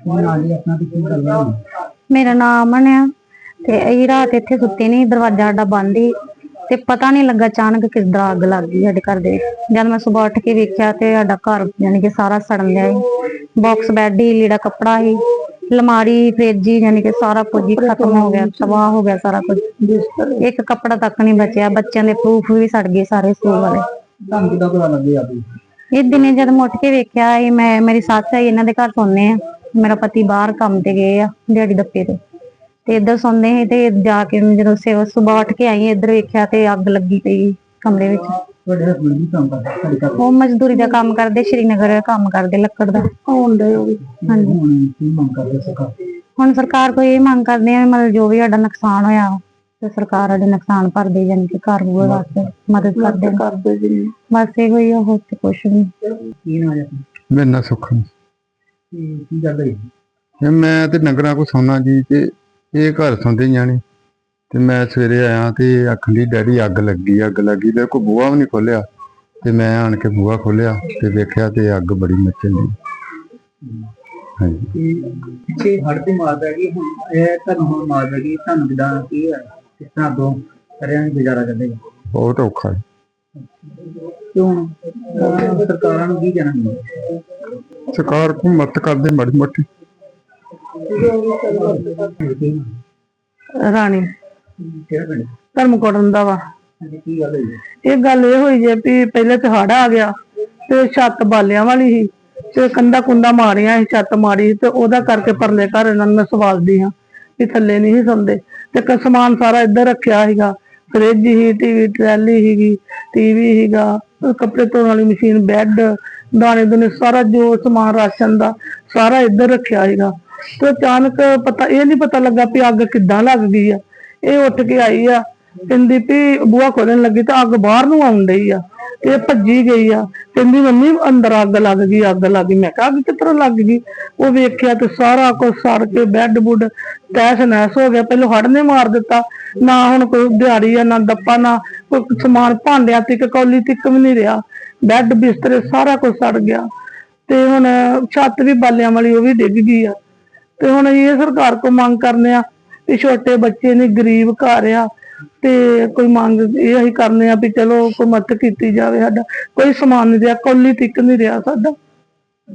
ਨਾਲ ਹੀ ਆਪਣਾ? ਮੇਰਾ ਨਾਮ ਅਮਨ ਆ ਤੇ ਇਹ ਰਾਤ ਇੱਥੇ ਸੁੱਤੇ ਨਹੀਂ ਦਰਵਾਜ਼ਾ ਸਾਡਾ ਬੰਦ ਹੀ ਤੇ ਪਤਾ ਨਹੀਂ ਲੱਗਾ ਅਚਾਨਕ ਕਿੱਦਾਂ ਅੱਗ ਲੱਗ ਗਈ ਸਾਡੇ ਘਰ ਦੇ ਵਿੱਚ। ਜਦ ਮੈਂ ਸਵੇਰ ਉੱਠ ਕੇ ਵੇਖਿਆ ਤੇ ਸਾਡਾ ਘਰ ਯਾਨੀ ਕਿ ਸਾਰਾ ਸੜਨ ਲਿਆ ਸੀ। ਬਾਕਸ ਬੈੱਡ ਹੀ ਲੀੜਾ ਕੱਪੜਾ ਹੀ ਲਮਾਰੀ ਫ੍ਰਿਜ ਹੀ ਯਾਨੀ ਕਿ ਸਾਰਾ ਕੁਝ ਹੀ ਖਤਮ ਹੋ ਗਿਆ ਤਬਾਹ ਹੋ ਗਿਆ ਸਾਰਾ ਕੁਝ। ਇੱਕ ਕੱਪੜਾ ਤੱਕ ਨਹੀਂ ਬਚਿਆ ਬੱਚਿਆਂ ਦੇ ਪ੍ਰੂਫ ਵੀ ਸੜ ਗਏ ਸਾਰੇ ਸਕੂਲ ਵਾਲੇ। ਤੁਹਾਨੂੰ ਕਿੱਦਾਂ ਪਤਾ ਲੱਗਿਆ ਵੀ? ਇਹ ਦਿਨੇ ਜਦ ਮੈਂ ਉੱਠ ਕੇ ਵੇਖਿਆ ਇਹ ਮੈਂ ਮੇਰੀ ਸੱਸ ਹੈ ਇਹਨਾਂ ਦੇ ਘਰ ਸੌਂਦੇ ਆ। ਮੇਰਾ ਪਤੀ ਬਾਹਰ ਕੰਮ ਤੇ ਗਏ ਆ ਦਿਹਾੜੀ ਦੱਪੇ ਤੇ। ਤੇ ਇੱਧਰ ਸੌਂਦੇ ਸੀ ਤੇ ਜਾ ਕੇ ਜਦੋਂ ਸਵੇਰ ਸੁਬਾਹ ਉੱਠ ਕੇ ਆਈ ਇੱਧਰ ਵੇਖਿਆ ਤੇ ਅੱਗ ਲੱਗੀ ਪਈ ਕਮਰੇ ਵਿੱਚ। ਤੁਹਾਡੇ ਹਸਬੰਦ ਵੀ ਕੰਮ ਕਰਦੇ? ਸਾਡੇ ਘਰ ਉਹ ਮਜ਼ਦੂਰੀ ਦਾ ਕੰਮ ਕਰਦੇ ਸ਼੍ਰੀਨਗਰ ਕੰਮ ਕਰਦੇ ਲੱਕੜ ਦਾ। ਹੁੰਦੇ ਉਹ ਵੀ। ਹਾਂਜੀ। ਹੁਣ ਕੀ ਮੰਗ ਕਰਦੇ ਸਰਕਾਰ? ਹੁਣ ਸਰਕਾਰ ਕੋਈ ਇਹ ਮੰਗ ਕਰਦੇ ਆ ਮਤਲਬ ਜੋ ਵੀ ਸਾਡਾ ਨੁਕਸਾਨ ਹੋਇਆ ਤੇ ਸਰਕਾਰ ਸਾਡੇ ਨੁਕਸਾਨ ਭਰ ਦੇ ਜਾਣੀ ਕਿ ਘਰ ਹੋਏ ਵਾਸਤੇ ਮਦਦ ਕਰਦੇ ਕਰਦੇ ਜੀ ਬਸ ਇਹੋ ਹੀ ਆ ਹੋਰ ਤੇ ਕੁਛ ਨਹੀਂ ਕੀ ਨਾ? ਮੇਰਾ ਨਾਂ ਸੁੱਖ ਹੈ। ਕੀ ਕੀ ਗੱਲ ਹੋਈ? ਤੇ ਮੈਂ ਤੇ ਨਗਰਾਂ ਕੋ ਸੌਣਾ ਜੀ ਤੇ ਇਹ ਘਰ ਸੌਂਦੇ ਜਾਣੇ। ਤੇ ਮੈਂ ਸਵੇਰੇ ਆਇਆ ਤੇ ਆਖਣ ਦੀ ਡੈਡੀ ਅੱਗ ਲੱਗੀ ਅੱਗ ਲੱਗੀ। ਤੇ ਕੋਈ ਬੂਹਾ ਵੀ ਨਹੀਂ ਖੋਲਿਆ ਤੇ ਮੈਂ ਆਣ ਕੇ ਬੂਹਾ ਖੋਲਿਆ ਤੇ ਵੇਖਿਆ ਤੇ ਅੱਗ ਬੜੀ ਮੱਚਣ ਦੀ ਹਾਂਜੀ। ਕਿ ਪਿੱਛੇ ਹੜ ਦੀ ਮਾਰ ਪੈ ਗਈ ਹੁਣ ਇਹ ਤੁਹਾਨੂੰ ਹੁਣ ਮਾਰ ਪੈ ਗਈ। ਤੁਹਾਨੂੰ ਕਿਦਾਂ ਕੀ ਹੈ ਕਿਸ ਤਰ੍ਹਾਂ ਦੋ ਕਰਿਆ ਨਹੀਂ ਗੁਜ਼ਾਰਾ ਕਰਦੇ ਬਹੁਤ ਔਖਾ ਹੈ ਕਿਉਂ? ਸਰਕਾਰਾਂ ਨੂੰ ਕੀ ਕਹਿਣਾ ਸਰਕਾਰ ਕੋ ਮਦਦ ਕਰਦੇ ਮਾੜੀ ਮੋਟੀ। ਰਾਣੀ। ਧਰਮਕੋਟਨ ਦਾ ਵਾ। ਕੀ ਇਹ ਗੱਲ ਇਹ ਹੋਈ ਜੇ ਵੀ ਪਹਿਲੇ ਤੇ ਹੜ ਆ ਗਿਆ ਤੇ ਛੱਤ ਬਾਲਿਆਂ ਵਾਲੀ ਸੀ ਤੇ ਕੰਦਾ ਕੁੰਦਾ ਮਾਰੀਆਂ ਸੀ ਛੱਤ ਮਾਰੀ ਤੇ ਉਹਦਾ ਕਰਕੇ ਪਰਲੇ ਘਰ ਇਹਨਾਂ ਨੂੰ ਸਵਾਲਦੀ ਹਾਂ ਵੀ ਥੱਲੇ ਨਹੀਂ ਸੀ ਸੌਂਦੇ। ਤੇ ਕ ਸਮਾਨ ਸਾਰਾ ਇੱਧਰ ਰੱਖਿਆ ਸੀਗਾ ਫ੍ਰਿਜ ਹੀ ਟੀਵੀ ਟਰੈਲੀ ਸੀਗੀ ਟੀਵੀ ਸੀਗਾ ਕੱਪੜੇ ਧੋਣ ਵਾਲੀ ਮਸ਼ੀਨ ਬੈੱਡ ਦਾਣੇ ਦੁਨੇ ਸਾਰਾ ਜੋ ਸਮਾਨ ਰਾਸ਼ਨ ਦਾ ਸਾਰਾ ਇੱਧਰ ਰੱਖਿਆ ਸੀਗਾ। ਤੇ ਅਚਾਨਕ ਪਤਾ, ਇਹ ਨਹੀਂ ਪਤਾ ਲੱਗਾ ਵੀ ਅੱਗ ਕਿੱਦਾਂ ਲੱਗ ਗਈ ਆ। ਇਹ ਉੱਠ ਕੇ ਆਈ ਆ, ਕਹਿੰਦੀ ਵੀ ਬੂਹਾ ਖੋਲਣ ਲੱਗੀ ਤਾਂ ਅੱਗ ਬਾਹਰ ਨੂੰ ਆਉਣ ਡਈ ਆ। ਤੇ ਇਹ ਭੱਜੀ ਗਈ ਆ, ਕਹਿੰਦੀ ਮੰਮੀ ਅੰਦਰ ਅੱਗ ਲੱਗ ਗਈ, ਅੱਗ ਲੱਗ ਗਈ। ਮੈਂ ਕਿਹਾ ਅੱਗ ਕਿੱਧਰੋਂ ਲੱਗ ਗਈ? ਉਹ ਵੇਖਿਆ ਤੇ ਸਾਰਾ ਕੁਝ ਸੜ ਕੇ ਬੈੱਡ ਬੁੱਡ ਤੈਸ ਨੈਸ ਹੋ ਗਿਆ। ਪਹਿਲਾਂ ਹੜ ਨੇ ਮਾਰ ਦਿੱਤਾ। ਨਾ ਹੁਣ ਕੋਈ ਦਿਹਾੜੀ ਆ, ਨਾ ਦੱਪਾ, ਨਾ ਕੋਈ ਸਮਾਨ ਭਾਂਡਿਆਂ ਤੱਕ ਕੌਲੀ ਤੱਕ ਵੀ ਨਹੀਂ ਰਿਹਾ। ਬੈੱਡ ਬਿਸਤਰੇ, ਸਾਰਾ ਕੁਝ ਸੜ ਗਿਆ। ਤੇ ਹੁਣ ਛੱਤ ਵੀ ਬਾਲਿਆਂ ਵਾਲੀ, ਉਹ ਵੀ ਡਿੱਗ ਗਈ ਆ। ਤੇ ਹੁਣ ਇਹ ਸਰਕਾਰ ਕੋ ਮੰਗ ਕਰਨੇ ਆ ਵੀ ਛੋਟੇ ਬੱਚੇ ਨੇ, ਗਰੀਬ ਘਰ ਆ, ਤੇ ਕੋਈ ਮੰਗ ਇਹ ਅਸੀਂ ਕਰਨੇ ਆ ਵੀ ਚਲੋ ਕੋਈ ਮਦਦ ਕੀਤੀ ਜਾਵੇ ਸਾਡਾ। ਕੋਈ ਸਮਾਨ ਨਹੀਂ ਰਿਹਾ, ਕੌਲੀ ਤੱਕ ਨਹੀਂ ਰਿਹਾ ਸਾਡਾ।